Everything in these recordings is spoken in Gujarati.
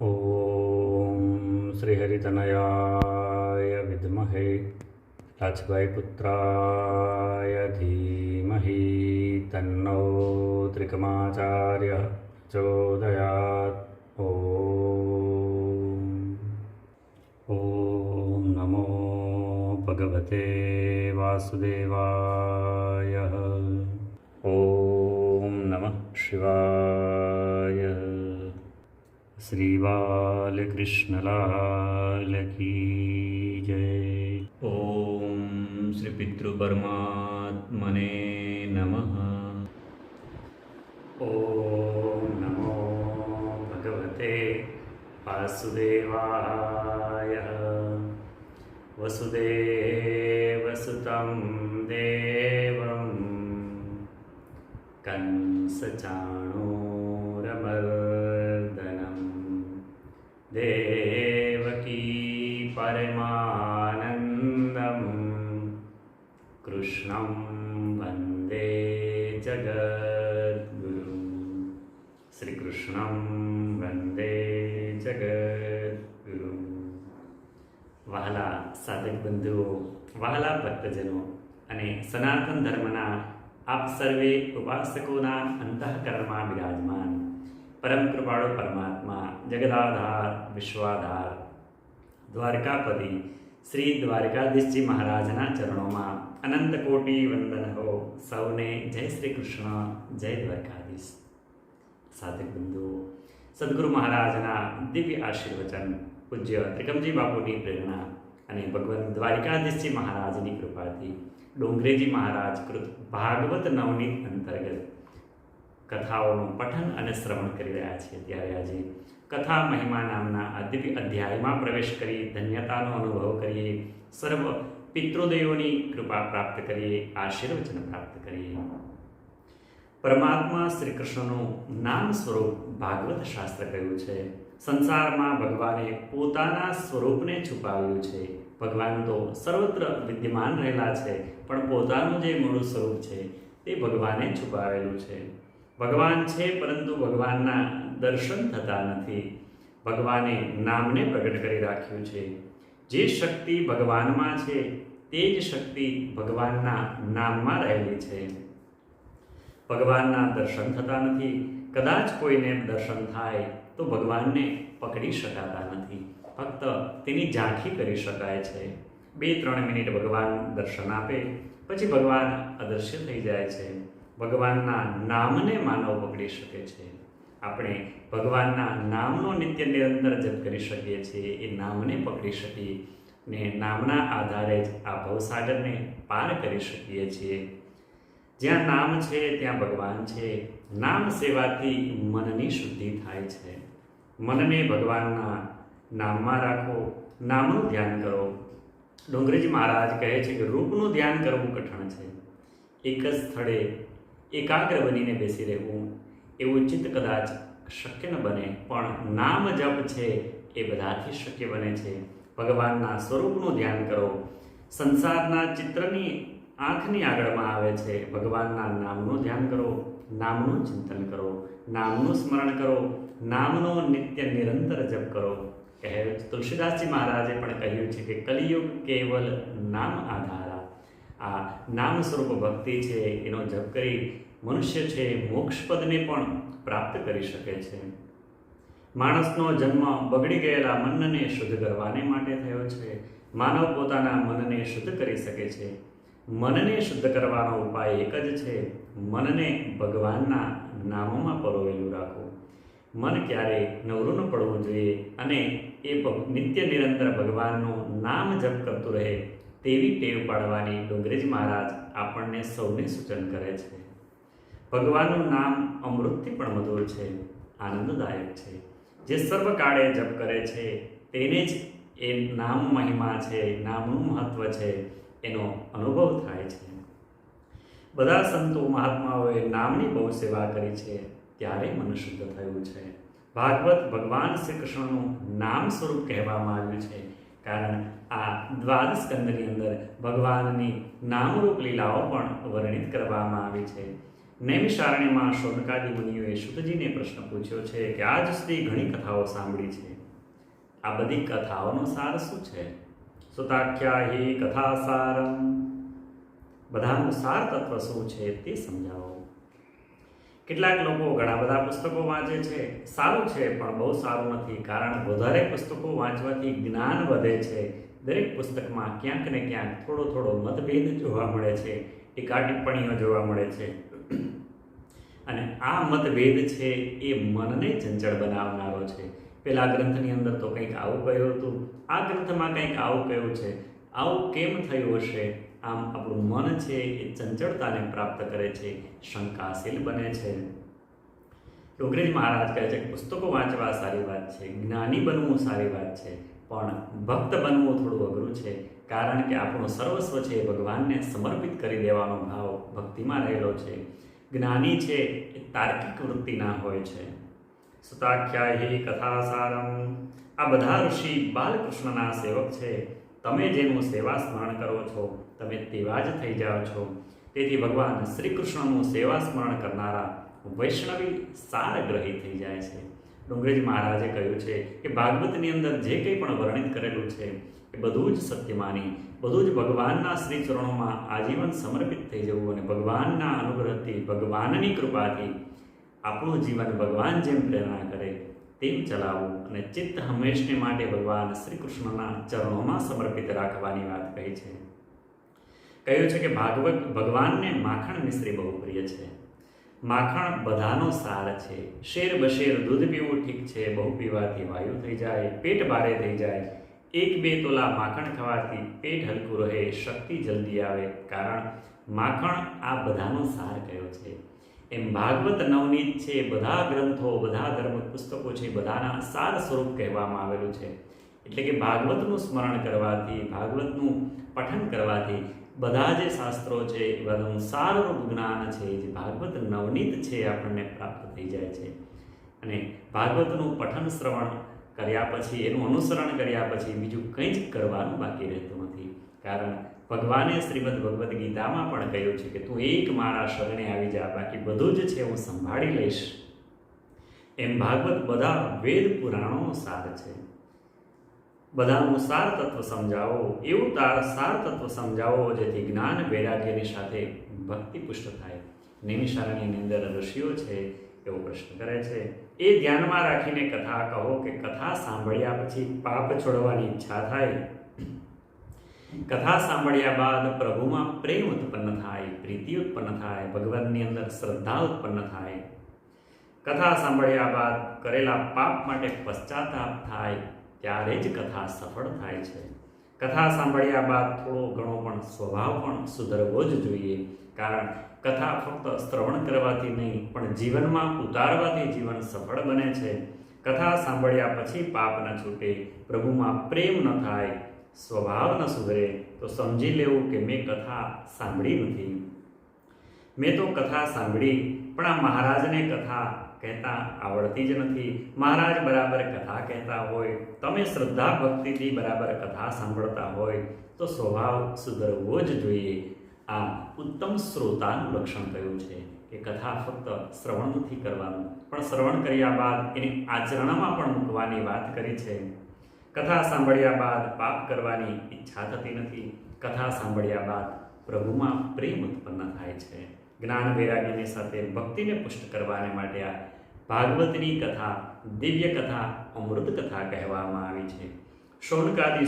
ॐ श्रीहरितनयाय विद्महे राजभाई पुत्राय धीमहि तन्नो त्रिकमाचार्यः प्रचोदयात् ॐ। ॐ नमो भगवते वासुदेवाय। ॐ नमः शिवाय श्रीबालकृष्णला जय। ॐ श्रीपितृपरमात्मने नमः। ॐ नमो भगवते वासुदेवाय। वसुदेवसुतं देवं कंसचाणो कृष्णं वन्दे जगद्गुरुं श्रीकृष्णं वन्दे જગદગુરુ વહાલા સાધક બંધુઓ વહાલા ભક્તજનો અને સનાતન ધર્મના આપ સર્વે ઉપાસકોના અંતઃકરણમાં બિરાજમાન પરમ કૃપાળુ પરમાત્મા જગદાધાર વિશ્વાધાર દ્વારકાપતિ શ્રી દ્વારકાધીશજી મહારાજના ચરણોમાં. અનંત કોટી વંદન હો સૌને જય શ્રી કૃષ્ણ, જય દ્વારકાધીશ. સાધક બંધુઓ, સદગુરુ મહારાજના દિવ્ય આશીર્વચન, પૂજ્ય ત્રિકમજી બાપુની પ્રેરણા અને ભગવાન દ્વારિકાધીશજી મહારાજની કૃપાથી ડોંગરેજી મહારાજ કૃત ભાગવત નવનીત અંતર્ગત કથાઓનું પઠન અને શ્રવણ કરી રહ્યા છીએ. ત્યારે આજે કથા મહિમા નામના અધ્યાયમાં પ્રવેશ કરી ધન્યતાનો અનુભવ કરીએ, સર્વ પિતૃદેવોની કૃપા પ્રાપ્ત કરીએ, આશીર્વચન પ્રાપ્ત કરીએ. પરમાત્મા શ્રી કૃષ્ણનું નામ સ્વરૂપ ભાગવત શાસ્ત્ર કહ્યું છે. સંસારમાં ભગવાને પોતાના સ્વરૂપને છુપાવ્યું છે. ભગવાન તો સર્વત્ર વિદ્યમાન રહેલા છે, પણ પોતાનું જે મૂળ સ્વરૂપ છે, તે ભગવાને છુપાવેલું છે. ભગવાન છે, પરંતુ ભગવાનના દર્શન થતા નથી. ભગવાને નામને પ્રગટ કરી રાખ્યું છે. જે શક્તિ ભગવાનમાં છે, તે જ શક્તિ ભગવાનના નામમાં રહેલી છે. ભગવાનના દર્શન થતા નથી. કદાચ કોઈને દર્શન થાય, તો ભગવાનને પકડી શકાતા નથી. ફક્ત તેની ઝાંખી કરી શકાય છે. બે, ત્રણ મિનિટ ભગવાન દર્શન આપે, પછી ભગવાન અદૃશ્ય થઈ જાય છે. ભગવાનના નામને માનવ પકડી શકે છે. આપણે ભગવાનના નામનો નિત્ય નિરંતર જપ કરી શકીએ છીએ, એ નામને પકડી શકીએ ને નામના આધારે જ આ ભવસાગરને પાર કરી શકીએ છીએ. જ્યાં નામ છે, ત્યાં ભગવાન છે. નામ સેવાથી મનની શુદ્ધિ થાય છે. મનને ભગવાનના નામમાં રાખો, નામનું ધ્યાન કરો. ડોંગરેજી મહારાજ કહે છે કે રૂપનું ધ્યાન કરવું કઠણ છે. એક જ સ્થળે એકાગ્ર બનીને બેસી રહેવું એવું ચિત્ત કદાચ શક્ય ન બને, પણ નામ જપ છે એ બધાથી શક્ય બને છે. ભગવાનના સ્વરૂપનું ધ્યાન કરો. સંસારના ચિત્રની આંખની આગળમાં આવે છે. ભગવાનના નામનું ધ્યાન કરો. નામનું ચિંતન કરો. નામનું સ્મરણ કરો. નામનો નિત્ય નિરંતર જપ કરો. કહે તુલસીદાસજી મહારાજે પણ કહ્યું છે કે કલિયુગ કેવલ નામ આધારા. આ નામ સ્વરૂપ ભક્તિ છે. એનો જપ કરી મનુષ્ય છે મોક્ષપદને પણ પ્રાપ્ત કરી શકે છે. માણસનો જન્મ બગડી ગયેલા મનને શુદ્ધ કરવાને માટે થયો છે. માનવ પોતાના મનને શુદ્ધ કરી શકે છે. મનને શુદ્ધ કરવાનો ઉપાય એક જ છે. મનને ભગવાનના નામોમાં પરોવેલું રાખવું. મન ક્યારેય નવરું ન પડવું જોઈએ અને એ નિત્ય નિરંતર ભગવાનનું નામ જપ કરતું રહે તેવી ટેવ પાડવાની ડોંગરેજ મહારાજ આપણને સૌને સૂચન કરે છે. ભગવાનનું નામ અમૃતથી પણ મધુર છે, આનંદદાયક છે. જે સર્વકાળે જપ કરે છે, તેને જ એ નામ મહિમા છે, નામનું મહત્વ છે, એનો અનુભવ થાય છે. બધા સંતો મહાત્માઓએ નામની બહુ સેવા કરી છે, ત્યારે મન શુદ્ધ થયું છે. ભાગવત ભગવાન શ્રી કૃષ્ણનું નામ સ્વરૂપ કહેવામાં આવ્યું છે, કારણ આ દ્વાદશ કંદની અંદર ભગવાનની નામરૂપ લીલાઓ પણ વર્ણિત કરવામાં આવી છે. નૈમિષારણ્યમાં શોનકાદી મુનિઓએ શુદ્ધજીને પ્રશ્ન પૂછ્યો છે કે આજ સુધી ઘણી કથાઓ સાંભળી છે. આ બધી કથાઓનો સાર શું છે? સુતાખ્યા હિ કથા સારમ બધાનું સાર તત્વ શું છે તે સમજાવો. કેટલાક લોકો ઘણા બધા પુસ્તકો વાંચે છે. સારું છે, પણ બહુ સારું નથી, કારણ વધારે પુસ્તકો વાંચવાથી જ્ઞાન વધે છે. દરેક પુસ્તકમાં ક્યાંક ને ક્યાંક થોડો થોડો મતભેદ જોવા મળે છે. ટીકા ટિપ્પણીઓ જોવા મળે છે. અને આ મતભેદ છે એ મનને ચંચળ બનાવનારો છે. પેલા ગ્રંથની અંદર તો કંઈક આવું કહ્યું હતું, આ ગ્રંથમાં કંઈક આવું કહ્યું છે. આવું કેમ થયું હશે? આમ આપણું મન છે એ ચંચળતાને પ્રાપ્ત કરે છે, શંકાશીલ બને છે. ડોંગરેજ મહારાજ કહે છે કે પુસ્તકો વાંચવા સારી વાત છે, જ્ઞાની બનવું સારી વાત છે, પણ ભક્ત બનવું થોડું અઘરું છે. કારણ કે આપણું સર્વસ્વ છે એ ભગવાનને સમર્પિત કરી દેવાનો ભાવ ભક્તિમાં રહેલો છે. જ્ઞાની છે એ તાર્કિક વૃત્તિના હોય છે. સુતાખ્યાહી કથાસારમ આ બધા ઋષિ બાલકૃષ્ણના સેવક છે. તમે જેનું સેવા સ્મરણ કરો છો, તમે તેવા જ થઈ જાઓ છો. તેથી ભગવાન શ્રી કૃષ્ણનું સેવા સ્મરણ કરનારા વૈષ્ણવી સારગ્રહી થઈ જાય છે. ડુંગરેજ મહારાજે કહ્યું છે કે ભાગવતની અંદર જે કંઈ પણ વર્ણિત કરેલું છે એ બધું જ સત્ય માની બધું જ ભગવાનના શ્રી ચરણોમાં આજીવન સમર્પિત થઈ જવું અને ભગવાનના અનુગ્રહથી, ભગવાનની કૃપાથી આપણું જીવન ભગવાન જેમ પ્રેરણા કરે તેમ ચલાવવું અને ચિત્ત હંમેશને માટે ભગવાન શ્રી કૃષ્ણના ચરણોમાં સમર્પિત રાખવાની વાત કહી છે. કહ્યું છે કે ભાગવત, ભગવાનને માખણ મિશ્રી બહુ પ્રિય છે. માખણ બધાનો સાર છે. શેર બશેર દૂધ પીવું ઠીક છે. બહુ પીવાથી વાયુ થઈ જાય, પેટ ભારે થઈ જાય એક બે તોલા માખણ ખાવાથી પેટ હલકું રહે, શક્તિ જલ્દી આવે. કારણ માખણ આ બધાનો સાર કયો છે? એમ ભાગવત નવનીત છે, બધા ગ્રંથો, બધા ધર્મ પુસ્તકો છે, બધાના સાર સ્વરૂપ કહેવામાં આવેલું છે. એટલે કે ભાગવતનું સ્મરણ કરવાથી, ભાગવતનું પઠન કરવાથી બધા જે શાસ્ત્રો છે, એ બધાનું સારરૂપ જ્ઞાન છે જે ભાગવત નવનીત છે, આપણને પ્રાપ્ત થઈ જાય છે. અને ભાગવતનું પઠન શ્રવણ કર્યા પછી, એનું અનુસરણ કર્યા પછી બીજું કંઈ જ કરવાનું બાકી રહેતું નથી. કારણ ભગવાને શ્રીમદ ભગવદ્ ગીતામાં પણ કહ્યું છે કે તું એક મારા શરણે આવી જા, બાકી બધું જ છે, હું સંભાળી લઈશ. એમ ભાગવત બધા વેદ પુરાણોનો સાર છે. બધાનું સાર તત્વ સમજાવો, એવું તાર સાર તત્વ સમજાવો, જેથી જ્ઞાન વૈરાગ્યની સાથે ભક્તિ પુષ્ટ થાય. નિમિષારણ્યની અંદર ઋષિઓ છે એવો પ્રશ્ન કરે છે. એ ધ્યાનમાં રાખીને કથા કહો કે કથા સાંભળ્યા પછી પાપ છોડવાની ઈચ્છા થાય. કથા સાંભળ્યા બાદ પ્રભુમાં પ્રેમ ઉત્પન્ન થાય, પ્રીતિ ઉત્પન્ન થાય, ભગવાનની અંદર શ્રદ્ધા ઉત્પન્ન થાય. કથા સાંભળ્યા બાદ કરેલા પાપ માટે પશ્ચાતાપ થાય, ત્યારે જ કથા સફળ થાય છે. કથા સાંભળ્યા બાદ થોડો ઘણો પણ સ્વભાવ પણ સુધરવો જ જોઈએ. કારણ કથા ફક્ત શ્રવણ કરવાથી નહીં, પણ જીવનમાં ઉતારવાથી જીવન સફળ બને છે. કથા સાંભળ્યા પછી પાપ ન છૂટે, પ્રભુમાં પ્રેમ ન થાય, સ્વભાવ ન સુધરે. તો સમજી લેવું કે મેં કથા સાંભળી નથી. મેં તો કથા સાંભળી, પણ આ મહારાજને કથા કહેતા આવડતી જ નથી. મહારાજ બરાબર કથા કહેતા હોય, તમે શ્રદ્ધા ભક્તિથી બરાબર કથા સાંભળતા હોય, તો સ્વભાવ સુધરવો જ જોઈએ. આ ઉત્તમ શ્રોતાનું લક્ષણ કયું છે કે કથા ફક્ત શ્રવણ નથી કરવાનું, પણ શ્રવણ કર્યા બાદ એને આચરણમાં પણ મૂકવાની વાત કરી છે. કથા સાંભળ્યા બાદ પાપ કરવાની ઈચ્છા થતી નથી. કથા સાંભળ્યા બાદ પ્રભુમાં પ્રેમ ઉત્પન્ન થાય છે. જ્ઞાન વૈરાગ્યની સાથે ભક્તિને પુષ્ટ કરવાને માટે આ ભાગવતની કથા, દિવ્ય કથા, અમૃત કથા કહેવામાં આવી છે. શૌનકાદી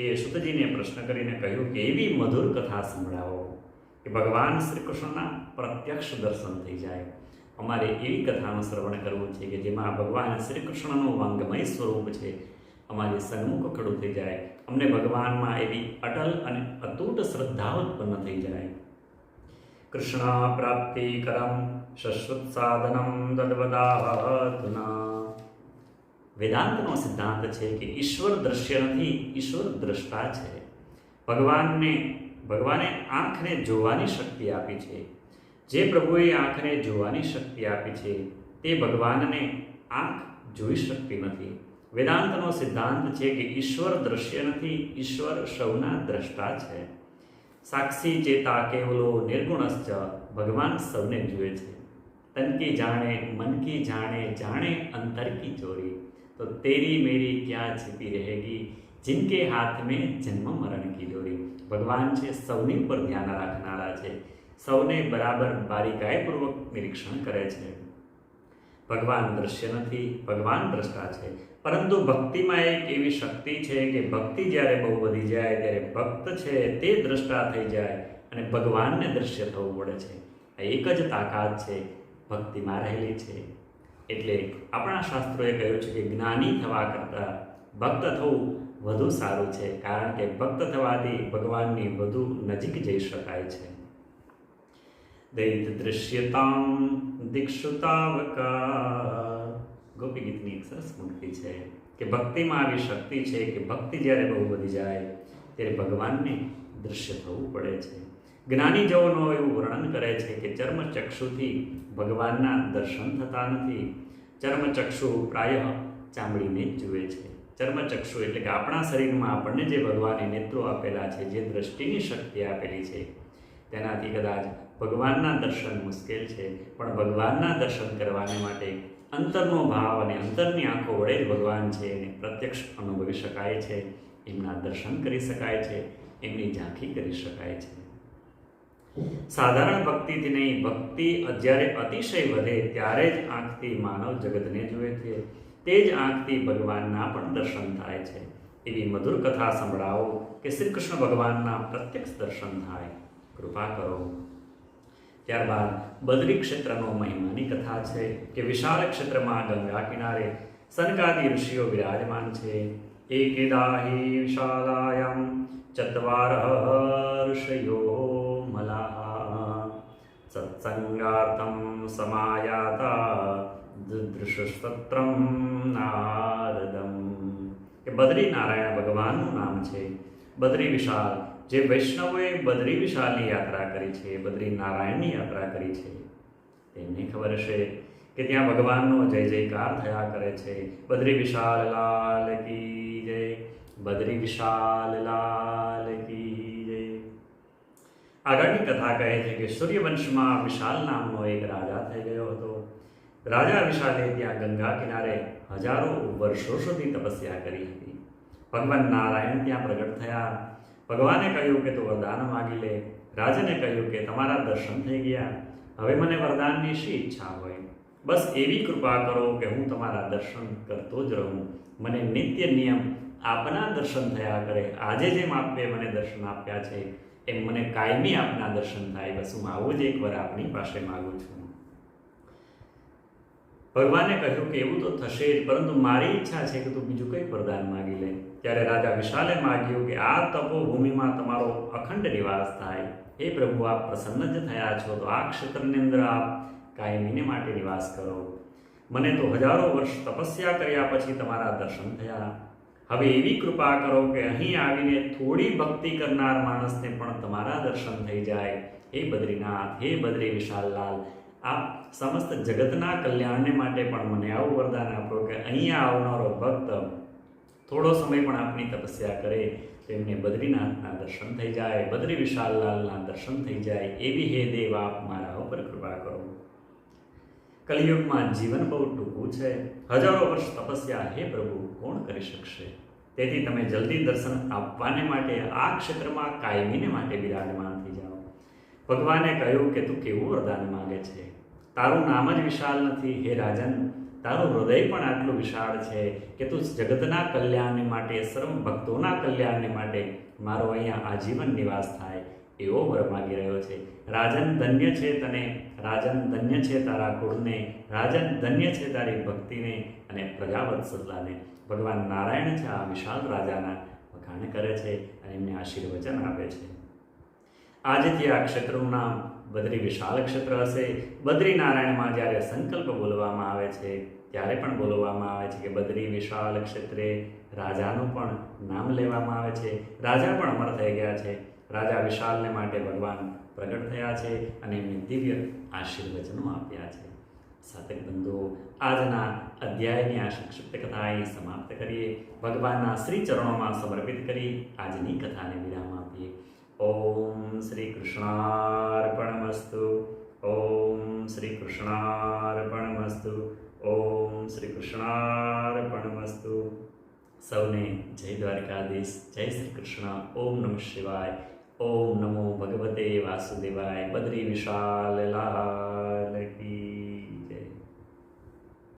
એ સુતજીને પ્રશ્ન કરીને કહ્યું કે એવી મધુર કથા સંભળાવો કે ભગવાન શ્રી કૃષ્ણના પ્રત્યક્ષ દર્શન થઈ જાય. અમારે એવી કથાનું શ્રવણ કરવું છે કે જેમાં ભગવાન શ્રી કૃષ્ણનું વાંગમય સ્વરૂપ છે. અમારી સન્મુખ ખડું થઈ જાય. અમને ભગવાનમાં એવી અટલ અને અતૂટ શ્રદ્ધા ઉત્પન્ન થઈ જાય. કૃષ્ણ પ્રાપ્તિ કરમ શશ્વત સાધનમ તદવદાહતુના વેદાંતનો સિદ્ધાંત છે કે ઈશ્વર દ્રશ્ય નથી, ઈશ્વર દ્રષ્ટા છે. ભગવાનને, ભગવાને આંખને જોવાની શક્તિ આપી છે. જે પ્રભુએ આંખને જોવાની શક્તિ આપી છે, તે ભગવાનને આંખ જોઈ શકતી નથી. વેદાંતનો સિદ્ધાંત છે કે ઈશ્વર દ્રશ્ય નથી, ઈશ્વર સૌના દ્રષ્ટા છે. સાક્ષી ચેતા કેવલો નિર્ગુણશ્ચ, ભગવાન સૌને જુએ છે. તન કી જાણે મન કી જાણે જાણે અંતર કી ચોરી તો તેરી મેરી ક્યાં छिपी रहेगी जिनके हाथ में જન્મ મરણ કી દોરી ભગવાન છે સૌની ઉપર ધ્યાન રાખનારા છે સૌને બરાબર બારીકાઈપૂર્વક નિરીક્ષણ કરે છે ભગવાન દ્રશ્ય નથી ભગવાન દ્રષ્ટા છે પરંતુ ભક્તિમાં એક એવી શક્તિ છે કે ભક્તિ જ્યારે બહુ વધી જાય ત્યારે ભક્ત છે તે દ્રષ્ટા થઈ જાય અને ભગવાનને દ્રશ્ય થવું પડે છે આ એક જ તાકાત છે ભક્તિમાં રહેલી છે. એટલે આપણા શાસ્ત્રોએ કહ્યું છે કે જ્ઞાની થવા કરતાં ભક્ત થવું વધુ સારું છે, કારણ કે ભક્ત થવાથી ભગવાનની વધુ નજીક જઈ શકાય છે. દૈત દૃશ્યતામ દીક્ષુતાવકા ગોપી ગીતની એક સરસ મૂર્તિ છે કે ભક્તિમાં આવી શક્તિ છે કે ભક્તિ જ્યારે બહુ વધી જાય, ત્યારે ભગવાનને દૃશ્ય થવું પડે છે. જ્ઞાની જવનો એવું વર્ણન કરે છે કે ચર્મચક્ષુથી ભગવાનના દર્શન થતા નથી. ચર્મચક્ષુ પ્રાય ચામડીને જુએ છે. ચર્મચક્ષુ એટલે કે આપણા શરીરમાં આપણને જે ભગવાને નેત્રો આપેલા છે, જે દ્રષ્ટિની શક્તિ આપેલી છે, તેનાથી કદાચ ભગવાનના દર્શન મુશ્કેલ છે. પણ ભગવાનના દર્શન કરવાને માટે અંતરનો ભાવ અને અંતરની આંખો વડે જ ભગવાન છે એને પ્રત્યક્ષ અનુભવી શકાય છે. એમના દર્શન કરી શકાય છે. એમની ઝાંખી કરી શકાય છે. સાધારણ ભક્તિથી નહીં, ભક્તિ જ્યારે અતિશય વધે ત્યારે જ આંખથી માનવ જગતને જુએ છે. તે જ આંખથી ભગવાનના પણ દર્શન થાય છે. એવી મધુર કથા સંભળાવો કે શ્રી કૃષ્ણ ભગવાનના પ્રત્યક્ષ દર્શન થાય. કૃપા કરો. ત્યારબાદ બદ્રી ક્ષેત્રનો મહિમાની કથા છે કે વિશાળ ક્ષેત્રમાં ગંગા કિનારે સનકાદી ઋષિઓ વિરાજમાન છે. એકેદાહી વિશાલાયામ ચત્વાર ઋષયો સત્સંગાર્થમ સમાયાતા દૃશ્યસ્તત્રમ નારદમ બદ્રી નારાયણ ભગવાનનું નામ છે બદ્રી વિશાલ જે વૈષ્ણવોએ બદ્રી વિશાલની યાત્રા કરી છે બદ્રી નારાયણની યાત્રા કરી છે। તેમને ખબર હશે કે ત્યાં ભગવાનનો જય જયકાર થયા કરે છે બદ્રી વિશાલ લાલ કી જય બદ્રી વિશાલ લાલ કી આગળની કથા કહે છે કે સૂર્યવંશમાં વિશાલ નામનો એક રાજા થઈ ગયો હતો. રાજા વિશાલે ત્યાં ગંગા કિનારે હજારો વર્ષો સુધી તપસ્યા કરી હતી. ભગવાન નારાયણ ત્યાં પ્રગટ થયા. ભગવાને કહ્યું કે તું વરદાન માગી લે. રાજાને કહ્યું કે તમારા દર્શન થઈ ગયા. હવે મને વરદાનની શી ઈચ્છા હોય? બસ એવી કૃપા કરો કે હું તમારા દર્શન કરતો જ રહું. મને નિત્ય નિયમ આપના દર્શન થયા કરે. આજે જેમ આપે મને દર્શન આપ્યા છે, એમ મને કાયમી આપના દર્શન થાય. બસ હું આવું જ એકવાર આપની પાસે માગું છું. ભગવાને કહ્યું કે એવું તો થશે જ, પરંતુ મારી ઈચ્છા છે કે તું બીજું કંઈ વરદાન માગી લે. ત્યારે રાજા વિશાલે માગ્યું કે આ તપોભૂમિમાં તમારો અખંડ નિવાસ થાય. હે પ્રભુ, આપ પ્રસન્ન જ થયા છો, તો આ ક્ષેત્રની અંદર આપ કાયમીને માટે નિવાસ કરો. મને તો હજારો વર્ષ તપસ્યા કર્યા પછી તમારા દર્શન થયા. હવે એવી કૃપા કરો કે અહીં આવીને થોડી ભક્તિ કરનાર માણસને પણ તમારા દર્શન થઈ જાય. હે બદ્રીનાથ, હે બદ્રી વિશાલલાલ, આપ સમસ્ત જગતના કલ્યાણને માટે પણ મને આવું વરદાન આપો કે અહીંયા આવનારો ભક્ત થોડો સમય પણ આપની તપસ્યા કરે તો એમને બદ્રીનાથના દર્શન થઈ જાય, બદ્રી વિશાલલાલના દર્શન થઈ જાય, એવી હે દેવ, આપ મારા ઉપર કૃપા કરો. કલિયુગમાં જીવન બહુ ટૂંકું છે. હજારો વર્ષ તપસ્યા હે પ્રભુ, કોણ કરી શકશે? તેથી તમે જલ્દી દર્શન આપવાને માટે આ ક્ષેત્રમાં કાયમીને માટે બિરાજમાન થઈ જાઓ. ભગવાને કહ્યું કે તું કેવું વરદાન માગે છે? તારું નામ જ વિશાળ નથી, હે રાજન. તારું હૃદય પણ આટલું વિશાળ છે કે તું જગતના કલ્યાણને માટે સર્વ ભક્તોના કલ્યાણને માટે મારો અહીંયા આજીવન નિવાસ થાય. એવો વર માગી રહ્યો છે. રાજન ધન્ય છે તને, રાજન ધન્ય છે તારા કુળને, રાજન ધન્ય છે તારી ભક્તિને અને પ્રજાવત્સલાને ભગવાન નારાયણ છે આ વિશાલ રાજાના વખાણ કરે છે અને એમને આશીર્વચન આપે છે. આજથી આ ક્ષેત્રનું નામ બદ્રી વિશાલ ક્ષેત્ર હશે. બદ્રી નારાયણમાં જ્યારે સંકલ્પ બોલવામાં આવે છે, ત્યારે પણ બોલવામાં આવે છે કે બદ્રી વિશાલ ક્ષેત્રે રાજાનું પણ નામ લેવામાં આવે છે. રાજા પણ અમર થઈ ગયા છે. રાજા વિશાલને માટે ભગવાન પ્રગટ થયા છે અને એમને દિવ્ય આશીર્વચનો આપ્યા છે. સાતક બંધુઓ આજના અધ્યાયની આ સંક્ષિપ્ત કથા અહીં સમાપ્ત કરીએ. ભગવાનના શ્રી ચરણોમાં સમર્પિત કરી આજની કથાને વિરામ આપીએ. ઓમ શ્રી કૃષ્ણાર્પણમસ્તુ ઓમ શ્રી કૃષ્ણાર્પણમસ્તુ ઓમ શ્રી કૃષ્ણાર્પણમસ્તુ સૌને જય દ્વારકાધીશ. જય શ્રી કૃષ્ણ ઓમ નમઃ શિવાય. ઓમ નમો ભગવતે વાસુદેવાય બદ્રી વિશાલ